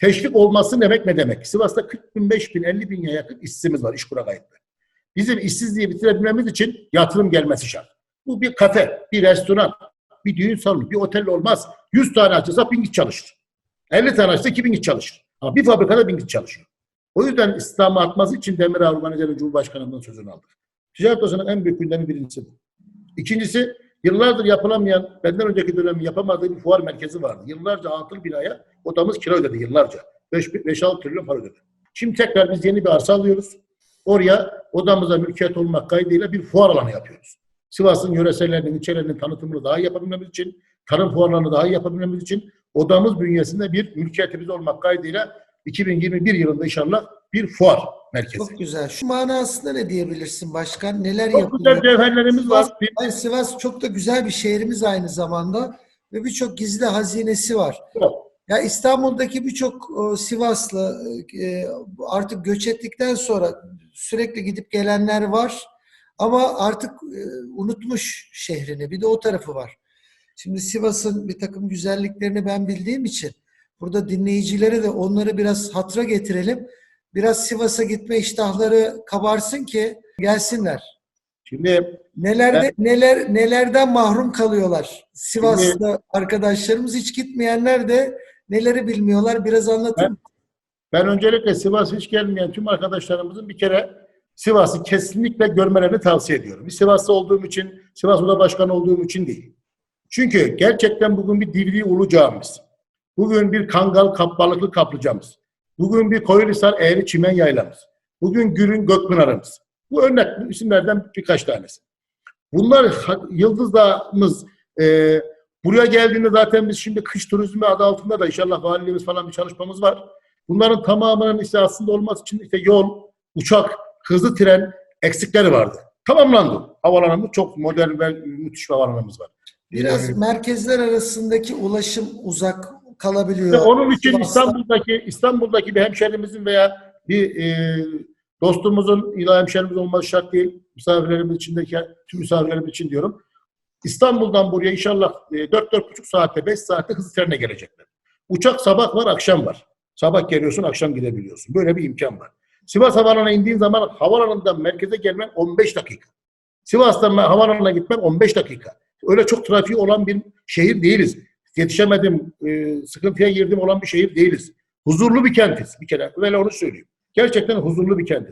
Teşvik olması demek ne demek? Sivas'ta 40 bin, 5 bin, 50 bin yakın işsizimiz var, iş kura kayıtlı. Bizim işsizliği bitirebilmemiz için yatırım gelmesi şart. Bu bir kafe, bir restoran, bir düğün salonu, bir otel olmaz. 100 tane açılsa bin kişi çalışır. 50 tane açsa 2000 kişi çalışır. Ama bir fabrikada bin kişi çalışıyor. O yüzden İslam'ı atması için Demir Organize'nin Cumhurbaşkanı'ndan sözünü aldık. Ticaret Odası'nın en büyük gündemi birincisi bu. İkincisi, yıllardır yapılamayan, benden önceki dönemin yapamadığı bir fuar merkezi vardı. Yıllarca atıl binaya odamız kira ödedi yıllarca. 5-6 trilyon para ödedi. Şimdi tekrar biz yeni bir arsa alıyoruz. Oraya odamıza mülkiyet olmak kaydıyla bir fuar alanı yapıyoruz. Sivas'ın yöresellerinin, ilçelerinin tanıtımını daha yapabilmemiz için, tarım fuarlarını daha yapabilmemiz için odamız bünyesinde bir mülkiyetimiz olmak kaydıyla 2021 yılında inşallah bir fuar merkezi. Çok güzel. Şu manasında ne diyebilirsin başkan? Neler Çok güzel yapılıyor? cevherlerimiz var. Bir- Ay, Sivas çok da güzel bir şehrimiz aynı zamanda ve birçok gizli hazinesi var. Çok. Ya İstanbul'daki birçok e, Sivaslı e, artık göç ettikten sonra sürekli gidip gelenler var ama artık e, unutmuş şehrini. Bir de o tarafı var. Şimdi Sivas'ın bir takım güzelliklerini ben bildiğim için burada dinleyicilere de onları biraz hatıra getirelim. Biraz Sivas'a gitme iştahları kabarsın ki gelsinler. Şimdi Nelerde neler nelerden mahrum kalıyorlar. Sivas'ta arkadaşlarımız hiç gitmeyenler de neleri bilmiyorlar. Biraz anlatın. Ben öncelikle Sivas'a hiç gelmeyen tüm arkadaşlarımızın bir kere Sivas'ı kesinlikle görmelerini tavsiye ediyorum. Bir Sivas'ta olduğum için, Sivas Oda Başkanı olduğum için değil. Çünkü gerçekten bugün bir Divri Ulu Camimiz. Bugün bir Kangal Kapbalıklı Kaplıcamız. Bugün bir Koyunhisar Eğri Çimen Yaylamız. Bugün Gürün Gökpınar'ımız. Bu örnek isimlerden birkaç tanesi. Bunlar Yıldız'dağımız e, buraya geldiğinde zaten biz şimdi kış turizmi adı altında da inşallah valiliğimiz falan bir çalışmamız var. Bunların tamamının işte aslında olması için işte yol, uçak, hızlı tren eksikleri vardı. Tamamlandı. Havalanımız çok modern ve müthiş bir havalanımız var. Biraz merkezler arasındaki ulaşım uzak kalabiliyor. Ve onun için Sivas'ta- İstanbul'daki İstanbul'daki bir hemşerimizin veya bir e, dostumuzun illa hemşerimiz olması şart değil. Misafirlerimiz içindeki tüm misafirlerimiz için diyorum. İstanbul'dan buraya inşallah e, 4-4,5 saatte 5 saatte hızlı trenle gelecekler. Uçak sabah var akşam var. Sabah geliyorsun akşam gidebiliyorsun. Böyle bir imkan var. Sivas Havaalanı'na indiğin zaman havaalanından merkeze gelmen 15 dakika. Sivas'tan havaalanına gitmen 15 dakika. Öyle çok trafiği olan bir şehir değiliz. Yetişemedim, e, sıkıntıya girdim olan bir şehir değiliz. Huzurlu bir kentiz bir kere. Böyle onu söyleyeyim. Gerçekten huzurlu bir kentiz.